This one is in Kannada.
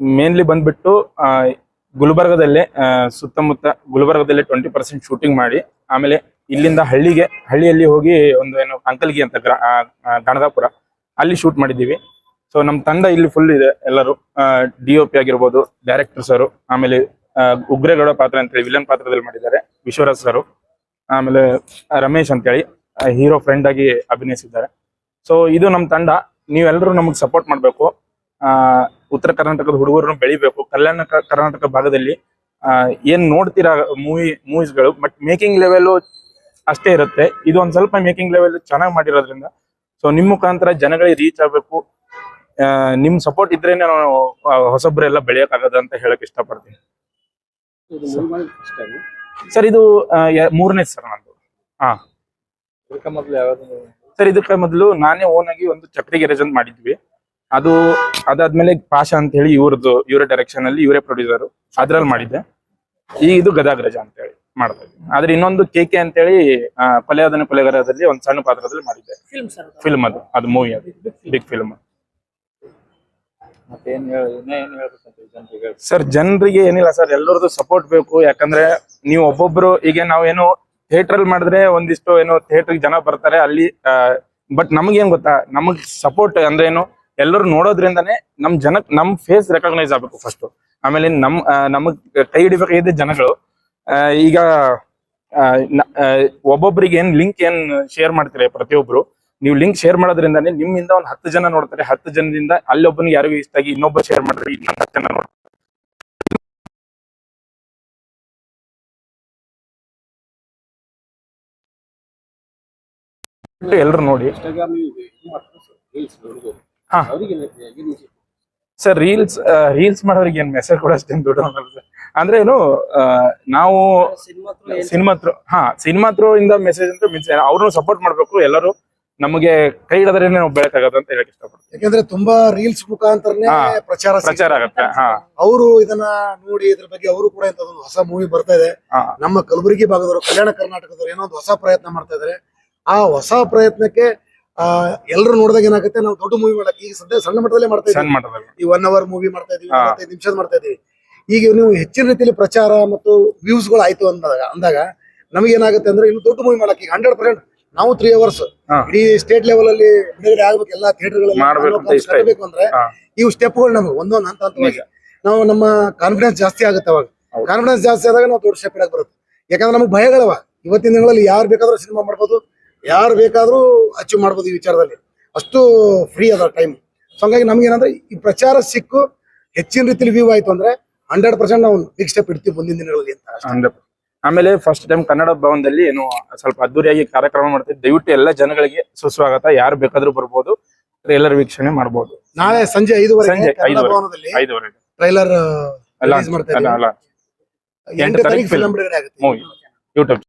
ಮೇನ್ಲಿ ಬಂದ್ಬಿಟ್ಟು ಗುಲ್ಬರ್ಗದಲ್ಲೇ ಸುತ್ತಮುತ್ತ ಗುಲ್ಬರ್ಗದಲ್ಲೇ ಟ್ವೆಂಟಿ ಪರ್ಸೆಂಟ್ ಶೂಟಿಂಗ್ ಮಾಡಿ, ಆಮೇಲೆ ಇಲ್ಲಿಂದ ಹಳ್ಳಿಗೆ, ಹಳ್ಳಿಯಲ್ಲಿ ಹೋಗಿ ಒಂದು ಏನು ಅಂಕಲ್ಗಿ ಅಂತ ಗಣದಾಪುರ ಅಲ್ಲಿ ಶೂಟ್ ಮಾಡಿದ್ದೀವಿ. ಸೊ ನಮ್ಮ ತಂಡ ಇಲ್ಲಿ ಫುಲ್ ಇದೆ, ಎಲ್ಲರೂ ಡಿ ಒ ಪಿ ಆಗಿರ್ಬೋದು ಡೈರೆಕ್ಟರ್ ಸರು ಆಮೇಲೆ ಉಗ್ರೇಗೌಡ ಪಾತ್ರ ಅಂತೇಳಿ ವಿಲನ್ ಪಾತ್ರದಲ್ಲಿ ಮಾಡಿದ್ದಾರೆ, ವಿಶ್ವರಾಜ್ ಸರು ಆಮೇಲೆ, ರಮೇಶ್ ಅಂತೇಳಿ ಹೀರೋ ಫ್ರೆಂಡ್ ಆಗಿ ಅಭಿನಯಿಸಿದ್ದಾರೆ. ಸೊ ಇದು ನಮ್ಮ ತಂಡ ನೀವೆಲ್ಲರೂ ನಮಗೆ ಸಪೋರ್ಟ್ ಮಾಡಬೇಕು. ಉತ್ತರ ಕರ್ನಾಟಕದ ಹುಡುಗರನ್ನು ಬೆಳಿಬೇಕು. ಕಲ್ಯಾಣ ಕರ್ನಾಟಕ ಭಾಗದಲ್ಲಿ ಆ, ಏನ್ ನೋಡ್ತೀರಾ ಮೂವಿ ಮೂವೀಸ್ಗಳು ಬಟ್ ಮೇಕಿಂಗ್ ಲೆವೆಲ್ ಅಷ್ಟೇ ಇರುತ್ತೆ. ಇದು ಒಂದ್ ಸ್ವಲ್ಪ ಮೇಕಿಂಗ್ ಲೆವೆಲ್ ಚೆನ್ನಾಗಿ ಮಾಡಿರೋದ್ರಿಂದ ಸೊ ನಿಮ್ ಮುಖಾಂತರ ಜನಗಳಿಗೆ ರೀಚ್ ಆಗ್ಬೇಕು. ಆ, ನಿಮ್ ಸಪೋರ್ಟ್ ಇದ್ರೇನೆ ನಾವು ಆ, ಹೊಸಬ್ರೆಲ್ಲ ಬೆಳೆಯಕ್ಕಾಗದ ಅಂತ ಹೇಳಕ್ ಇಷ್ಟಪಡ್ತೀನಿ. ಸರ್ ಇದು ಮೂರನೇ ಸರ್ ನಂದು. ಹಾ. ಸರ್ ಇದಕ್ಕೆ ಮೊದಲು ನಾನೇ ಓನ್ ಆಗಿ ಒಂದು ಚಕ್ರಿ ಗ್ಯಾರೇಜ್ ಅಂತ ಮಾಡಿದ್ವಿ. ಅದು ಅದಾದ್ಮೇಲೆ ಪಾಶ ಅಂತ ಹೇಳಿ ಇವ್ರದ್ದು ಇವರ ಡೈರೆಕ್ಷನ್ ಅಲ್ಲಿ ಇವರೇ ಪ್ರೊಡ್ಯೂಸರ್ ಅದ್ರಲ್ಲಿ ಮಾಡಿದ್ದೆ. ಈಗ ಇದು ಗದಾಗ್ರಜ ಅಂತ ಹೇಳಿ ಮಾಡ್ತಾ ಇದ್ದೀನಿ ಆದ್ರೆ ಇನ್ನೊಂದು ಕೆ ಕೆ ಅಂತ ಹೇಳಿ ಪಲ್ಯಾದನೆ ಪಲ್ಯಗರದಲ್ಲಿ ಒಂದು ಸಣ್ಣ ಪಾತ್ರದಲ್ಲಿ ಮಾಡಿದ್ದೆ. ಫಿಲ್ಮ್ ಸರ್ ಫಿಲ್ಮ್ ಅದು. ಅದು ಮೂವಿ ಅದು. ಬಿಗ್ ಫಿಲ್ಮ್ ಸರ್ ಜನರಿಗೆ ಏನಿಲ್ಲ ಸರ್ ಎಲ್ಲರದ್ದು ಸಪೋರ್ಟ್ ಬೇಕು. ಯಾಕಂದ್ರೆ ನೀವು ಒಬ್ಬೊಬ್ರು ಈಗ ನಾವೇನು ಥಿಯೇಟರ್ ಅಲ್ಲಿ ಮಾಡಿದ್ರೆ ಒಂದಿಷ್ಟು ಏನು ಥಿಯೇಟರ್ ಜನ ಬರ್ತಾರೆ ಅಲ್ಲಿ ಬಟ್ ನಮಗೇನ್ ಗೊತ್ತಾ? ನಮಗ್ ಸಪೋರ್ಟ್ ಅಂದ್ರೆ ಏನು? ಎಲ್ಲರೂ ನೋಡೋದ್ರಿಂದಾನೆ ನಮ್ ಜನ, ನಮ್ ಫೇಸ್ ರೆಕಗ್ನೈಸ್ ಆಗ್ಬೇಕು ಫಸ್ಟ್ ಆಮೇಲೆ ನಮ್ ನಮಗ್ ಕೈ ಹಿಡಿಬೇಕಾಗಿದೆ ಜನಗಳು ಈಗ ಒಬ್ಬೊಬ್ರಿಗೆ ಏನ್ ಲಿಂಕ್ ಏನ್ ಶೇರ್ ಮಾಡ್ತಾರೆ ಪ್ರತಿಯೊಬ್ರು? ನೀವು ಲಿಂಕ್ ಶೇರ್ ಮಾಡೋದ್ರಿಂದಾನೆ ನಿಮ್ಮಿಂದ ಒಂದ್ ಹತ್ತು ಜನ ನೋಡ್ತಾರೆ. ಹತ್ತು ಜನದಿಂದ ಅಲ್ಲೊಬ್ಬನಿಗೆ ಯಾರಿಗೂ ಇಷ್ಟ ಆಗಿ ಇನ್ನೊಬ್ಬ ಶೇರ್ ಮಾಡಿದ್ರೆ ಇನ್ನೊಂದು ಹತ್ತು ಜನ ನೋಡ್ತಾರೆ. ಎಲ್ರು ನೋಡಿ. ಹಾ. ಅವರಿಗೆ ಸರ್ ರೀಲ್ಸ್ ರೀಲ್ಸ್ ಮಾಡೋರಿಗೆ ಏನ್ ಮೆಸೇಜ್ ಕೂಡ ಅಷ್ಟೇನು ದುಡ್ಡು ಅಂದ್ರೆ ಏನು ಆ, ನಾವು ಸಿನಿಮಾ ಥ್ರೂ ಹಾ ಸಿನಿಮಾ ಥ್ರೂ ಇಂದ ಮೆಸೇಜ್ ಅಂತ ಮೀನ್ಸ್ ಅವ್ರನ್ನು ಸಪೋರ್ಟ್ ಮಾಡ್ಬೇಕು ಎಲ್ಲರೂ ನಮಗೆ ಕೈ ಹಿಡಿದ್ರೆ ನಾವು ಬೆಳಕಾಗತ್ತೆ ಅಂತ ಹೇಳಕ್ ಇಷ್ಟಪಡ್ತೀನಿ. ಯಾಕಂದ್ರೆ ತುಂಬಾ ರೀಲ್ಸ್ ಮುಖಾಂತರನೇ ಹಾ, ಪ್ರಚಾರ ಪ್ರಚಾರ ಆಗತ್ತೆ ಹಾ. ಅವರು ಇದನ್ನ ನೋಡಿ ಇದ್ರ ಬಗ್ಗೆ ಅವರು ಕೂಡ ಇಂಥದ್ದೊಂದು ಹೊಸ ಮೂವಿ ಬರ್ತಾ ಇದೆ. ಹಾ. ನಮ್ಮ ಕಲಬುರಗಿ ಭಾಗದವರು ಕಲ್ಯಾಣ ಕರ್ನಾಟಕದವರು ಏನೋ ಒಂದು ಹೊಸ ಪ್ರಯತ್ನ ಮಾಡ್ತಾ ಇದಾರೆ. ಆ ಹೊಸ ಪ್ರಯತ್ನಕ್ಕೆ ಎಲ್ಲರೂ ನೋಡಿದಾಗ ಏನಾಗುತ್ತೆ ನಾವು ದೊಡ್ಡ ಮೂವಿ ಮಾಡಕ್ಕೆ ಈಗ ಸದ್ಯ ಸಣ್ಣ ಮಟ್ಟದಲ್ಲೇ ಮಾಡ್ತಾ ಸಣ್ಣ ಇದ್ದೀವಿ ಮಟ್ಟದಲ್ಲಿ ಈ ಒನ್ ಅವರ್ ಮೂವಿ ಮಾಡ್ತಾ ಇದೀವಿ ಹಾ. ನಲವತ್ತೈದು ನಿಮಿಷದ ಮಾಡ್ತಾ ಇದೀವಿ ಈಗ ನೀವು ಹೆಚ್ಚಿನ ರೀತಿಯಲ್ಲಿ ಪ್ರಚಾರ ಮತ್ತು ವ್ಯೂಸ್ಗಳು ಆಯ್ತು ಅಂದಾಗ ಅಂದಾಗ ನಮಗೆ ಏನಾಗುತ್ತೆ ಅಂದ್ರೆ ಇನ್ನು ದೊಡ್ಡ ಮೂವಿ ಮಾಡಕ್ಕೆ ಈಗ ಹಂಡ್ರೆಡ್ ಪರ್ಸೆಂಟ್ ನಾವು ತ್ರೀ ಅವರ್ಸ್ ಹಾ. ಇಡೀ ಸ್ಟೇಟ್ ಲೆವೆಲ್ ಅಲ್ಲಿ ಬಿಡುಗಡೆ ಆಗ್ಬೇಕು ಎಲ್ಲಾ ಥಿಯೇಟರ್ ಮಾಡ್ಬೇಕು ಅಂತ ಇಷ್ಟ ಇದೆ. ಅಂದ್ರೆ ಹಾ. ಇವು ಸ್ಟೆಪ್ಗಳು ನಮ್ಗೆ ಒಂದೊಂದು ಹಂತ ಹಂತವಾಗಿ ನಾವು ನಮ್ಮ ಕಾನ್ಫಿಡೆನ್ಸ್ ಜಾಸ್ತಿ ಆಗುತ್ತೆ ಅವಾಗ ಹೌದು. ಕಾನ್ಫಿಡೆನ್ಸ್ ಜಾಸ್ತಿ ಆದಾಗ ನಾವು ದೊಡ್ಡ ಸ್ಟೆಪ್ ಇಡಕ್ ಬರುತ್ತೆ ಯಾಕಂದ್ರೆ ನಮ್ಗೆ ಭಯಗಳವ ಇವತ್ತಿನ ದಿನಗಳಲ್ಲಿ ಯಾರು ಬೇಕಾದ್ರೂ ಸಿನಿಮಾ ಮಾಡ್ಬೋದು ಯಾರು ಬೇಕಾದ್ರೂ ಅಚೀವ್ ಮಾಡ್ಬೋದು ಈ ವಿಚಾರದಲ್ಲಿ. ಅಷ್ಟು ಫ್ರೀ ಅದ ಟೈಮ್ ಸೊ ಹಂಗಾಗಿ ನಮ್ಗೆ ಏನಂದ್ರೆ ಈ ಪ್ರಚಾರ ಸಿಕ್ಕು ಹೆಚ್ಚಿನ ರೀತಿಯಲ್ಲಿ ವ್ಯೂ ಆಯ್ತು ಅಂದ್ರೆ ಹಂಡ್ರೆಡ್ ಪರ್ಸೆಂಟ್ ನಾವು ಬಿಗ್ ಸ್ಟೆಪ್ ಇಡ್ತೀವಿ ಮುಂದಿನ ದಿನಗಳಲ್ಲಿ ಅಂತ. ಹಂಡ್ರೆಡ್ ಆಮೇಲೆ ಫಸ್ಟ್ ಟೈಮ್ ಕನ್ನಡ ಭವನದಲ್ಲಿ ಏನು ಸ್ವಲ್ಪ ಅದ್ದೂರಿಯಾಗಿ ಕಾರ್ಯಕ್ರಮ ಮಾಡ್ತೀವಿ ದಯವಿಟ್ಟು ಎಲ್ಲ ಜನಗಳಿಗೆ ಸುಸ್ವಾಗತ. ಯಾರು ಬೇಕಾದ್ರೂ ಬರ್ಬೋದು. ಟ್ರೈಲರ್ ವೀಕ್ಷಣೆ ಮಾಡಬಹುದು ನಾಳೆ ಸಂಜೆ ಐದುವರೆ ಸಂಜೆ ಕನ್ನಡ ಐದುವರೆ. ಭವನದಲ್ಲಿ ಐದುವರೆಗೆ. ಟ್ರೈಲರ್ ಅಲ್ಲ ರಿಲೀಸ್ ಮಾಡ್ತಾ ಇದ್ದೀವಿ. ಅಲ್ಲ. ಎಂಟು ತಾರೀಕು ತಾರೀಕು film. ಬಿಡುಗಡೆ ಆಗುತ್ತೆ. ಮೂವಿ. ಯೂಟ್ಯೂಬ್